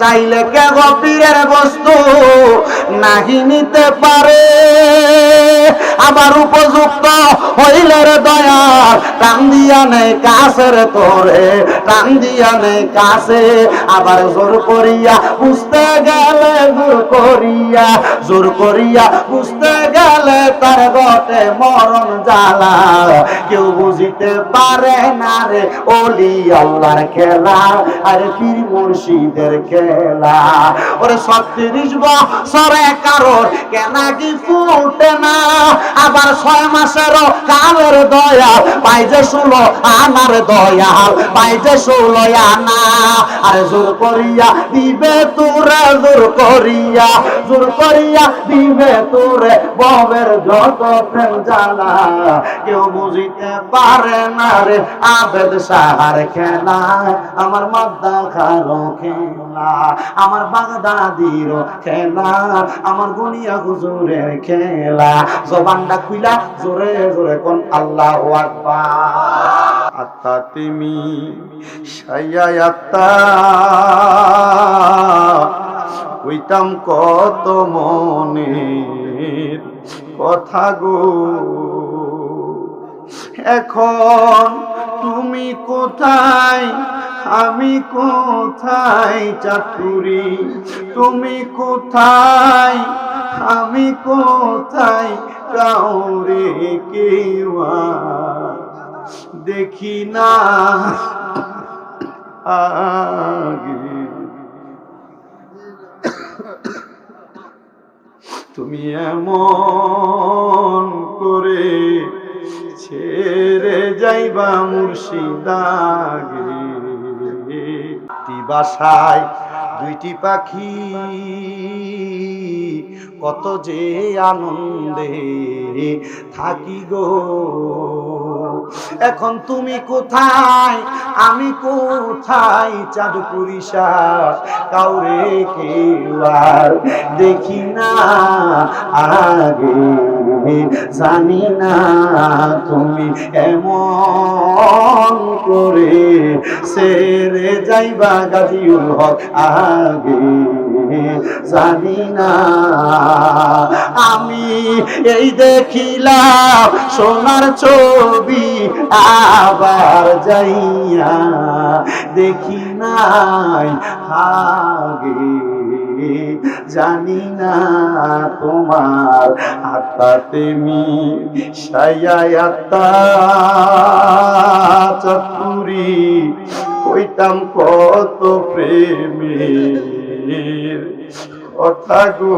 চাইলে কে গপিরের বস্তু নাহি নিতে পারে। আবার উপযুক্ত হইলে রে দয়াল, টান দিয়া নেই কাছের তোরে, টান দিয়া নেই কাছে। আবার জোর করিয়া বুঝতে গেলে, জোর করিয়া জোর করিয়া বুঝতে গেলে তার গটে মরণ জ্বালা। কেউ বুঝিতে পারে না রে ওলি আল্লাহর খেলা, আর পীর মুর্শিদের খেলা। ওরে ছত্রিশ বছরে কারোর কেনা কি ফুটে না। আবার ছয় মাসেরও কালের দয়াল, পাই যে ষোলো আনার দয়াল, পাই যে ষোলো আনা। আর জোর করিয়া দিবে তোরে জোর করিয়া, জোর করিয়া দিবে তোরে ববের যত প্রেম জানা। কেউ বুঝিতে পারে না রে আবেদ সাহার খেলা। আমার মাদ্দা খালো খেলা আমার বাগদাদির খেলা, আমার গুনিয়া হুজুরের খেলা। জবানটা খুইলা জোরে জোরে কোন আল্লাহ আত্মা তিমি সাইয়া আত্মা। কইতাম কত মনের কথা গো। এখন তুমি কোথায়? আমি কোথায় চাকুরি? তুমি কোথায়? আমি কোথায়? কাউরে কেউ দেখি না আগে। তুমি এমন করে ছেড়ে যাইবা মুর্শিদাগে। বাসায় দুইটি পাখি। কত যে আনন্দে থাকি গো। এখন তুমি কোথায়? আমি কোথায় চাঁদ পুরিশা কাউরে কেউ আর দেখি না। আগে জানি না তুমি এমন করে সেরে যাইবা গাজিউল হক আগে। জানি না আমি এই দেখিলাম, সোনার ছবি আবার যাইয়া দেখি নাই। আগে জানি না তোমার হাতাতে মি চতুরি কইতাম কত প্রেমের কথা গো